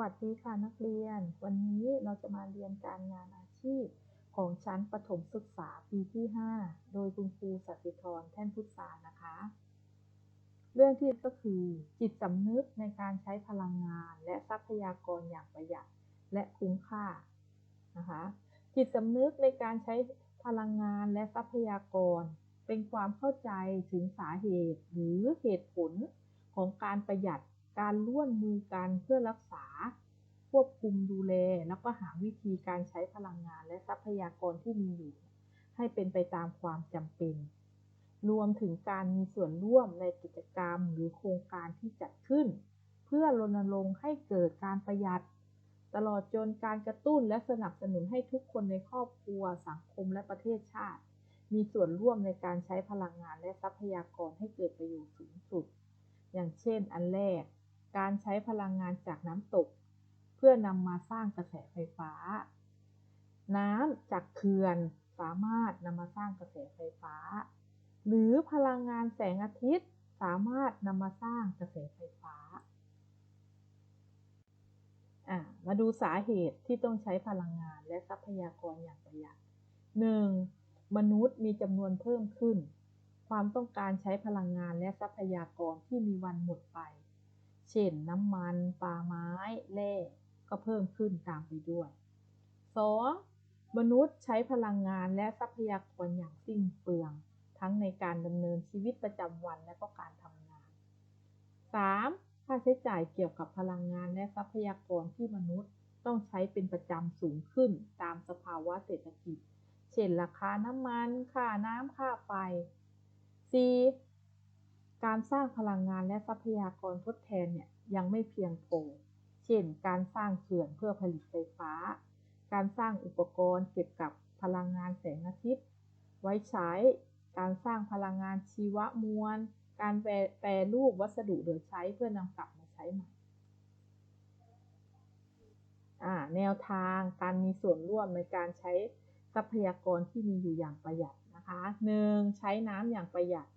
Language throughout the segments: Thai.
วัสดีค่ะนักเรียน วันนี้เราจะมาเรียนการงานอาชีพ ของชั้นประถมศึกษาปีที่ 5 โดยคุณครูสัติธรแท่นพุทธานะคะ เรื่องที่ก็คือ จิตสำนึกในการใช้พลังงาน และทรัพยากรอย่างประหยัดและคุ้มค่านะคะจิตสำนึกในการใช้พลังงานและทรัพยากร เป็นความเข้าใจถึงสาเหตุหรือเหตุผลของการประหยัด การร่วมมือกันเพื่อรักษา ควบคุมดูแล แล้วก็หาวิธีการใช้พลังงานและทรัพยากรที่มีอยู่ ให้เป็นไปตามความจำเป็น รวมถึงการมีส่วนร่วมในกิจกรรมหรือโครงการที่จัดขึ้น เพื่อรณรงค์ให้เกิดการประหยัด ตลอดจนการกระตุ้นและสนับสนุนให้ทุกคนในครอบครัว สังคมและประเทศชาติ มีส่วนร่วมในการใช้พลังงานและทรัพยากรให้เกิดประโยชน์สูงสุด อย่างเช่นอันแรก การใช้พลังงานจากน้ำตก เพื่อนำมาสร้างกระแสไฟฟ้า น้ำจากเขื่อนสามารถนำมาสร้างกระแสไฟฟ้า หรือพลังงานแสงอาทิตย์สามารถนำมาสร้างกระแสไฟฟ้า มาดูสาเหตุที่ต้องใช้พลังงานและทรัพยากรอย่างประหยัด 1. มนุษย์มีจำนวนเพิ่มขึ้น ความต้องการใช้พลังงานและทรัพยากรที่มีวันหมดไป เช่นน้ำมันป่าไม้แร่ก็เพิ่มขึ้นตามไปด้วย 2. มนุษย์ใช้พลังงานและทรัพยากรอย่างสิ้นเปลือง ทั้งในการดำเนินชีวิตประจำวันและก็การทำงาน 3. ค่าใช้จ่ายเกี่ยวกับพลังงานและทรัพยากรที่มนุษย์ต้องใช้เป็นประจำสูงขึ้นตามสภาวะเศรษฐกิจ เช่นราคาน้ำมัน ค่าน้ำค่าไฟ 4. การสร้างพลังงานและทรัพยากรทดแทนเนี่ยยังไม่เพียงพอ เช่น การสร้างเขื่อนเพื่อผลิตไฟฟ้า การสร้างอุปกรณ์เก็บกับพลังงานแสงอาทิตย์ ไว้ใช้ การสร้างพลังงานชีวมวล การแปรรูปวัสดุเหลือใช้เพื่อนำกลับมาใช้ใหม่แนวทางการมีส่วนร่วมในการใช้ทรัพยากรที่มีอยู่อย่างประหยัดนะคะ 1. ใช้น้ำอย่างประหยัด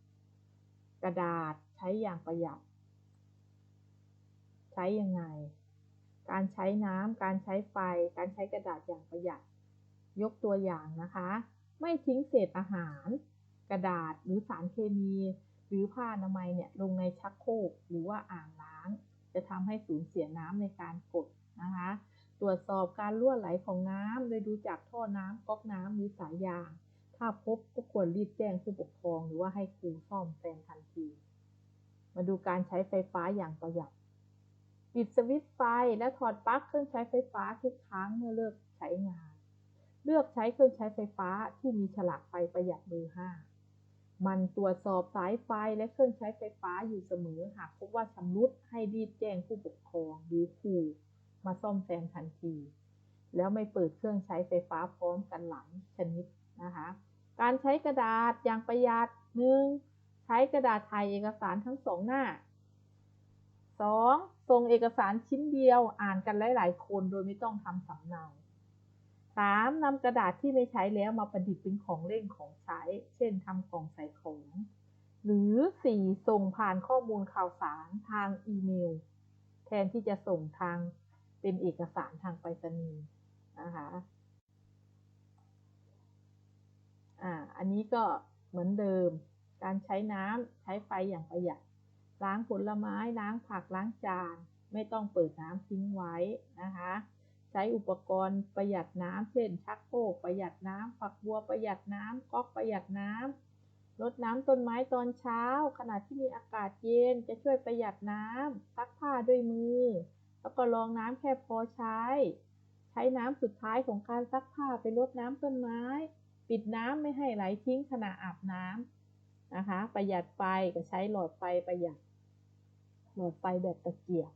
กระดาษใช้อย่างประหยัด ใช้ยังไง การใช้น้ำการใช้ไฟ การใช้กระดาษอย่างประหยัด ยกตัวอย่างนะคะ ไม่ทิ้งเศษอาหาร กระดาษหรือสารเคมี หรือผ้าอนามัยเนี่ยลงในชักโครกหรือว่าอ่างล้าง จะทำให้สูญเสียน้ำในการกดนะคะ ตรวจสอบการรั่วไหลของน้ำโดยดูจากท่อน้ำก๊อกน้ำหรือสายยาง ถ้าพบก็ควรรีบแจ้งผู้ปกครองหรือว่าให้ครูซ่อมแซมทันที มาดูการใช้ไฟฟ้าอย่างประหยัด ปิดสวิตช์ไฟและถอดปลั๊กเครื่องใช้ไฟฟ้าทุกครั้งเมื่อเลิกใช้งาน เลือกใช้เครื่องใช้ไฟฟ้าที่มีฉลากไฟประหยัดเบอร์5มันตรวจสอบสายไฟและเครื่องใช้ไฟฟ้าอยู่เสมอ หากพบว่าชำรุดให้รีบแจ้งผู้ปกครองหรือครูมาซ่อมแซมทันที แล้วไม่เปิดเครื่องใช้ไฟฟ้าพร้อมกันหลังชนิดนะคะ การใช้กระดาษอย่างประหยัดหนึ่งใช้กระดาษถ่ายเอกสารทั้งสองหน้า 2. ส่งเอกสารชิ้นเดียวอ่านกันหลาย ๆ คนโดยไม่ต้องทำสำเนา 3. นำกระดาษที่ไม่ใช้แล้วมาประดิษฐ์เป็นของเล่นของใช้ เช่นทำกล่องใส่ของ หรือ 4. ส่งผ่านข้อมูลข่าวสารทางอีเมล แทนที่จะส่งทางเป็นเอกสารทางไปรษณีย์นะคะ อ่าอันนี้ก็เหมือนเดิม การใช้น้ำใช้ไฟอย่างประหยัด ล้างผลไม้ล้างผักล้างจาน ไม่ต้องเปิดน้ำทิ้งไว้นะคะใช้อุปกรณ์ประหยัดน้ำเช่น ชักโครกประหยัดน้ำฝักบัวประหยัดน้ำก๊อกประหยัดน้ำรดน้ำต้นไม้ตอนเช้า ขณะที่มีอากาศเย็นจะช่วยประหยัดน้ำซักผ้าด้วยมือ แล้วก็รองน้ำแค่พอใช้ ใช้น้ำสุดท้ายของการซักผ้าไปรดน้ำต้นไม้ ปิดน้ำไม่ให้ไหลทิ้งขณะอาบน้ำนะคะ ประหยัดไฟก็ใช้หลอดไฟประหยัด หลอดไฟแบบตะเกียบ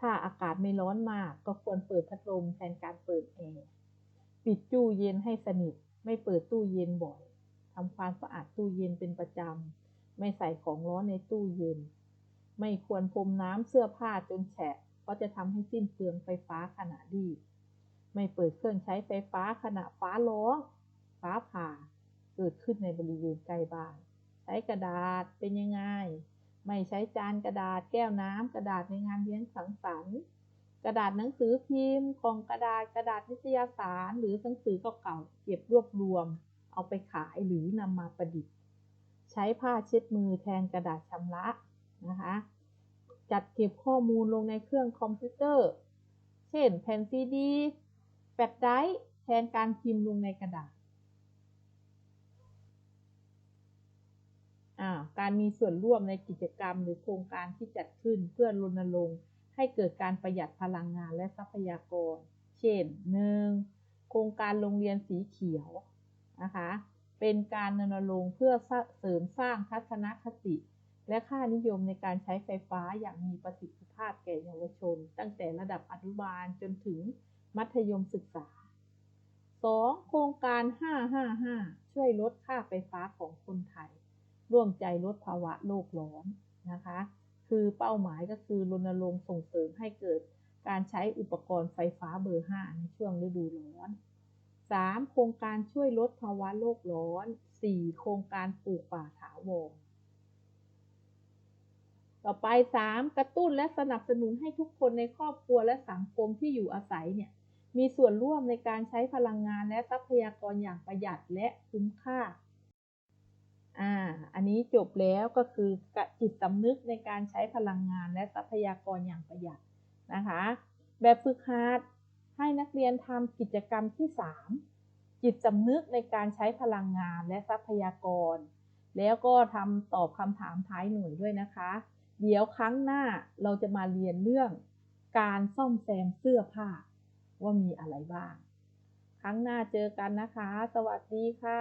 ถ้าอากาศไม่ร้อนมากก็ควรเปิดพัดลมแทนการเปิดแอร์ปิดตู้เย็นให้สนิท ไม่เปิดตู้เย็นบ่อยทำความสะอาดตู้เย็นเป็นประจำ ไม่ใส่ของร้อนในตู้เย็น ไม่ควรพรมน้ำเสื้อผ้าจนแฉะเพราะจะทำให้สิ้นเปลืองไฟฟ้าขณะรีบไม่เปิดเครื่องใช้ไฟฟ้าขณะฟ้าร้อง ฟ้าผ่า เกิดขึ้นในบริเวณใกล้บ้าน ใช้กระดาษเป็นยังไง ไม่ใช้จานกระดาษแก้วน้ำกระดาษในงานเลี้ยงสังสรรค์กระดาษหนังสือพิมพ์กล่องกระดาษกระดาษนิตยสารหรือหนังสือเก่าๆเก็บรวบรวม เอาไปขายหรือนำมาประดิษฐ์ ใช้ผ้าเช็ดมือแทนกระดาษชำระนะคะจัดเก็บข้อมูลลงในเครื่องคอมพิวเตอร์ เช่นแผ่นซีดีแฟลชไดรฟ์แทนการพิมพ์ลงในกระดาษ การมีส่วนร่วมในกิจกรรมหรือโครงการที่จัดขึ้นเพื่อรณรงค์ให้เกิดการประหยัดพลังงานและทรัพยากร เช่น 1. โครงการโรงเรียนสีเขียวนะคะ เป็นการรณรงค์เพื่อเสริมสร้างทัศนคติ และค่านิยมในการใช้ไฟฟ้าอย่างมีประสิทธิภาพแก่เยาวชน ตั้งแต่ระดับอนุบาลจนถึงมัธยมศึกษา 2. โครงการ 555 ช่วยลดค่าไฟฟ้าของคนไทย ร่วมใจลดภาวะโลกร้อนนะคะ คือเป้าหมายก็คือรณรงค์ส่งเสริมให้เกิดการใช้อุปกรณ์ไฟฟ้าเบอร์ 5 ในช่วงฤดูร้อน 3. โครงการช่วยลดภาวะโลกร้อน 4. โครงการปลูกป่าถาวร ต่อไป 3. กระตุ้นและสนับสนุนให้ทุกคนในครอบครัวและสังคมที่อยู่อาศัยเนี่ยมีส่วนร่วมในการใช้พลังงานและทรัพยากรอย่างประหยัดและคุ้มค่า อ่า อันนี้จบแล้วก็คือจิตสำนึกในการใช้พลังงานและทรัพยากรอย่างประหยัดนะคะ แบบฝึกหัดให้นักเรียนทำกิจกรรมที่ 3 จิตสำนึกในการใช้พลังงานและทรัพยากร แล้วก็ทำตอบคำถามท้ายหน่วยด้วยนะคะ เดี๋ยวครั้งหน้าเราจะมาเรียนเรื่องการซ่อมแซมเสื้อผ้าว่ามีอะไรบ้าง ครั้งหน้าเจอกันนะคะ สวัสดีค่ะ